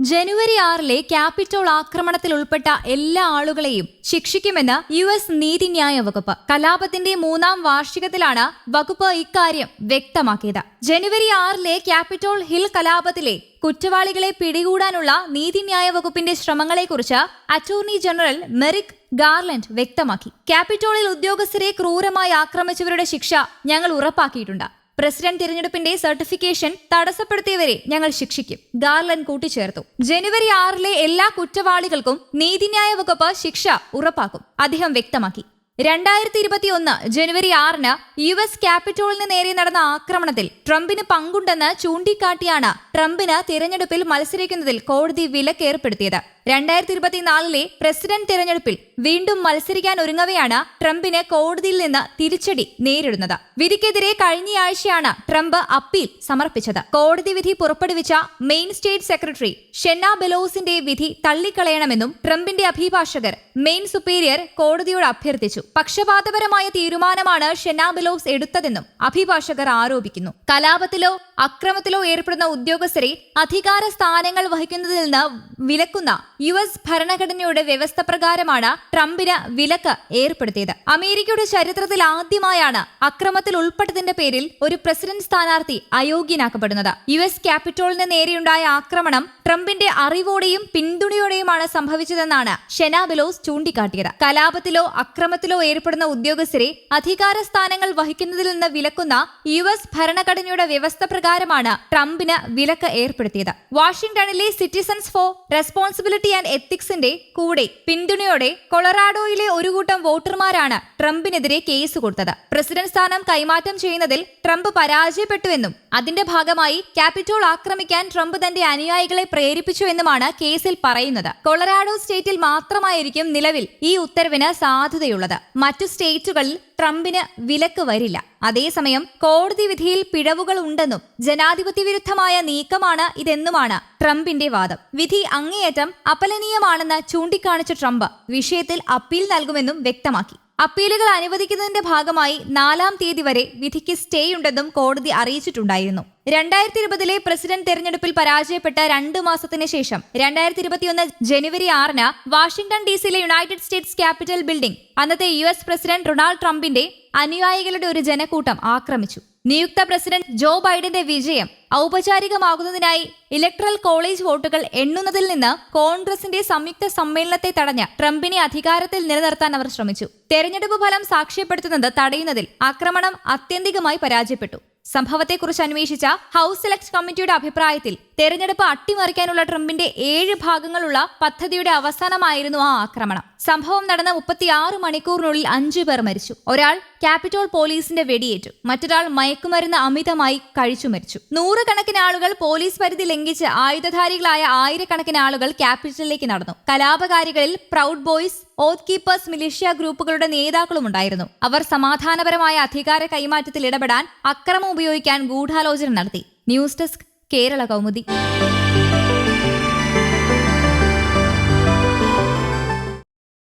ജനുവരി ആറിലെ ക്യാപിറ്റോൾ ആക്രമണത്തിൽ ഉൾപ്പെട്ട എല്ലാ ആളുകളെയും ശിക്ഷിക്കുമെന്ന് യു എസ് നീതിന്യായ വകുപ്പ്. കലാപത്തിന്റെ മൂന്നാം വാർഷികത്തിലാണ് വകുപ്പ് ഇക്കാര്യം വ്യക്തമാക്കിയത്. ജനുവരി ആറിലെ ക്യാപിറ്റോൾ ഹിൽ കലാപത്തിലെ കുറ്റവാളികളെ പിടികൂടാനുള്ള നീതിന്യായ വകുപ്പിന്റെ ശ്രമങ്ങളെക്കുറിച്ച് അറ്റോർണി ജനറൽ മെറിക് ഗാർലൻഡ് വ്യക്തമാക്കി. ക്യാപിറ്റോളിൽ ഉദ്യോഗസ്ഥരെ ക്രൂരമായി ആക്രമിച്ചവരുടെ ശിക്ഷ ഞങ്ങൾ ഉറപ്പാക്കിയിട്ടുണ്ട്. പ്രസിഡന്റ് തിരഞ്ഞെടുപ്പിന്റെ സർട്ടിഫിക്കേഷൻ തടസ്സപ്പെടുത്തിയവരെ ഞങ്ങൾ ശിക്ഷിക്കും. ഗാർലൻ കൂട്ടിച്ചേർത്തു. ജനുവരി ആറിലെ എല്ലാ കുറ്റവാളികൾക്കും നീതിന്യായ വകുപ്പ് ശിക്ഷ ഉറപ്പാക്കും. അദ്ദേഹം വ്യക്തമാക്കി. രണ്ടായിരത്തി ഇരുപത്തിയൊന്ന് ജനുവരി ആറിന് യു എസ് ക്യാപിറ്റോളിന് നേരെ നടന്ന ആക്രമണത്തിൽ ട്രംപിന് പങ്കുണ്ടെന്ന് ചൂണ്ടിക്കാട്ടിയാണ് ട്രംപിന് തിരഞ്ഞെടുപ്പിൽ മത്സരിക്കുന്നതിൽ കോടതി വിലക്കേർപ്പെടുത്തിയത്. രണ്ടായിരത്തി ഇരുപത്തിനാലിലെ പ്രസിഡന്റ് തിരഞ്ഞെടുപ്പിൽ വീണ്ടും മത്സരിക്കാൻ ഒരുങ്ങവെയാണ് ട്രംപിന് കോടതിയിൽ നിന്ന് തിരിച്ചടി നേരിടുന്നത്. വിധിക്കെതിരെ കഴിഞ്ഞയാഴ്ചയാണ് ട്രംപ് അപ്പീൽ സമർപ്പിച്ചത്. കോടതി വിധി പുറപ്പെടുവിച്ച മെയിൻ സ്റ്റേറ്റ് സെക്രട്ടറി ഷെന്ന ബെലോസിന്റെ വിധി തള്ളിക്കളയണമെന്നും ട്രംപിന്റെ അഭിഭാഷകർ മെയിൻ സുപ്പീരിയർ കോടതിയോട് അഭ്യർത്ഥിച്ചു. പക്ഷപാതപരമായ തീരുമാനമാണ് ഷെന്ന ബെലോസ് എടുത്തതെന്നും അഭിഭാഷകർ ആരോപിക്കുന്നു. കലാപത്തിലോ അക്രമത്തിലോ ഏർപ്പെടുന്ന ഉദ്യോഗസ്ഥരെ അധികാര സ്ഥാനങ്ങൾ വഹിക്കുന്നതിൽ നിന്ന് വിലക്കുന്ന യു എസ് ഭരണഘടനയുടെ വ്യവസ്ഥ പ്രകാരമാണ് ട്രംപിന് വിലക്ക് ഏർപ്പെടുത്തിയത്. അമേരിക്കയുടെ ചരിത്രത്തിൽ ആദ്യമായാണ് അക്രമത്തിൽ ഉൾപ്പെട്ടതിന്റെ പേരിൽ ഒരു പ്രസിഡന്റ് സ്ഥാനാർത്ഥി അയോഗ്യനാക്കപ്പെടുന്നത്. യു എസ് ക്യാപിറ്റോളിന് നേരെയുണ്ടായ ആക്രമണം ട്രംപിന്റെ അറിവോടെയും പിന്തുണയോടെയുമാണ് സംഭവിച്ചതെന്നാണ് ഷെനാബിലോസ് ബെലോസ് ചൂണ്ടിക്കാട്ടിയത്. കലാപത്തിലോ അക്രമത്തിലോ ഏർപ്പെടുന്ന ഉദ്യോഗസ്ഥരെ അധികാര സ്ഥാനങ്ങൾ വഹിക്കുന്നതിൽ നിന്ന് വിലക്കുന്ന യു എസ് ഭരണഘടനയുടെ വ്യവസ്ഥ പ്രകാരമാണ് ട്രംപിന് വിലക്ക് ഏർപ്പെടുത്തിയത്. വാഷിംഗ്ടണിലെ സിറ്റിസൺസ് ഫോർ റെസ്പോൺസിബിലിറ്റി ആൻഡ് എത്തിക്സിന്റെ കൂടെ പിന്തുണയോടെ കൊളറാഡോയിലെ ഒരു കൂട്ടം വോട്ടർമാരാണ് ട്രംപിനെതിരെ കേസ് കൊടുത്തത്. പ്രസിഡന്റ് സ്ഥാനം കൈമാറ്റം ചെയ്യുന്നതിൽ ട്രംപ് പരാജയപ്പെട്ടുവെന്നും അതിന്റെ ഭാഗമായി ക്യാപിറ്റോൾ ആക്രമിക്കാൻ ട്രംപ് തന്റെ അനുയായികളെ പ്രേരിപ്പിച്ചു എന്നുമാണ് കേസിൽ പറയുന്നത്. കൊളറാഡോ സ്റ്റേറ്റിൽ മാത്രമായിരിക്കും നിലവിൽ ഈ ഉത്തരവിന് സാധ്യതയുള്ളത്. മറ്റു സ്റ്റേറ്റുകളിൽ ട്രംപിന് വിലക്ക് വരില്ല. അതേസമയം കോടതി വിധിയിൽ പിഴവുകൾ ഉണ്ടെന്നും ജനാധിപത്യ വിരുദ്ധമായ നീക്കമാണ് ഇതെന്നുമാണ് ട്രംപിന്റെ വാദം. വിധി അങ്ങേയറ്റം അപലനീയമാണെന്ന് ചൂണ്ടിക്കാണിച്ച ട്രംപ് വിഷയത്തിൽ അപ്പീൽ നൽകുമെന്നും വ്യക്തമാക്കി. അപ്പീലുകൾ അനുവദിക്കുന്നതിന്റെ ഭാഗമായി നാലാം തീയതി വരെ വിധിക്ക് സ്റ്റേ ഉണ്ടെന്നും കോടതി അറിയിച്ചിട്ടുണ്ടായിരുന്നു. രണ്ടായിരത്തി ഇരുപതിലെ പ്രസിഡന്റ് തെരഞ്ഞെടുപ്പിൽ പരാജയപ്പെട്ട രണ്ട് മാസത്തിന് ശേഷം രണ്ടായിരത്തി ഇരുപത്തിയൊന്ന് ജനുവരി ആറിന് വാഷിംഗ്ടൺ ഡി സിയിലെ യുണൈറ്റഡ് സ്റ്റേറ്റ്സ് ക്യാപിറ്റൽ ബിൽഡിംഗ് അന്നത്തെ യു എസ് പ്രസിഡന്റ് ഡൊണാൾഡ് ട്രംപിന്റെ അനുയായികളുടെ ഒരു ജനക്കൂട്ടം ആക്രമിച്ചു. നിയുക്ത പ്രസിഡന്റ് ജോ ബൈഡന്റെ വിജയം ഔപചാരികമാകുന്നതിനായി ഇലക്ട്രൽ കോളേജ് വോട്ടുകൾ എണ്ണുന്നതിൽ നിന്ന് കോൺഗ്രസിന്റെ സംയുക്ത സമ്മേളനത്തെ തടഞ്ഞ ട്രംപിനെ അധികാരത്തിൽ നിലനിർത്താൻ അവർ ശ്രമിച്ചു. തെരഞ്ഞെടുപ്പ് ഫലം സാക്ഷ്യപ്പെടുത്തുന്നത് തടയുന്നതിൽ ആക്രമണം അത്യന്തികമായി പരാജയപ്പെട്ടു. സംഭവത്തെക്കുറിച്ച് അന്വേഷിച്ച ഹൗസ് സെലക്ട് കമ്മിറ്റിയുടെ അഭിപ്രായത്തിൽ തെരഞ്ഞെടുപ്പ് അട്ടിമറിക്കാനുള്ള ട്രംപിന്റെ ഏഴ് ഭാഗങ്ങളുള്ള പദ്ധതിയുടെ അവസാനമായിരുന്നു ആ ആക്രമണം. സംഭവം നടന്ന മുപ്പത്തിയാറ് മണിക്കൂറിനുള്ളിൽ അഞ്ചു പേർ മരിച്ചു. ഒരാൾ ക്യാപിറ്റോൾ പോലീസിന്റെ വെടിയേറ്റു. മറ്റൊരാൾ മയക്കുമരുന്ന് അമിതമായി കഴിച്ചു മരിച്ചു. നൂറുകണക്കിന് ആളുകൾ പോലീസ് പരിധി ലംഘിച്ച് ആയുധധാരികളായ ആയിരക്കണക്കിന് ആളുകൾ ക്യാപിറ്റലിലേക്ക് നടന്നു. കലാപകാരികളിൽ Proud Boys Oath Keepers militia ഗ്രൂപ്പുകളുടെ നേതാക്കളും ഉണ്ടായിരുന്നു. അവർ സമാധാനപരമായ അധികാര കൈമാറ്റത്തിൽ ഇടപെടാൻ അക്രമം ഉപയോഗിക്കാൻ ഗൂഢാലോചന നടത്തി. News desk Kerala Kaumudi.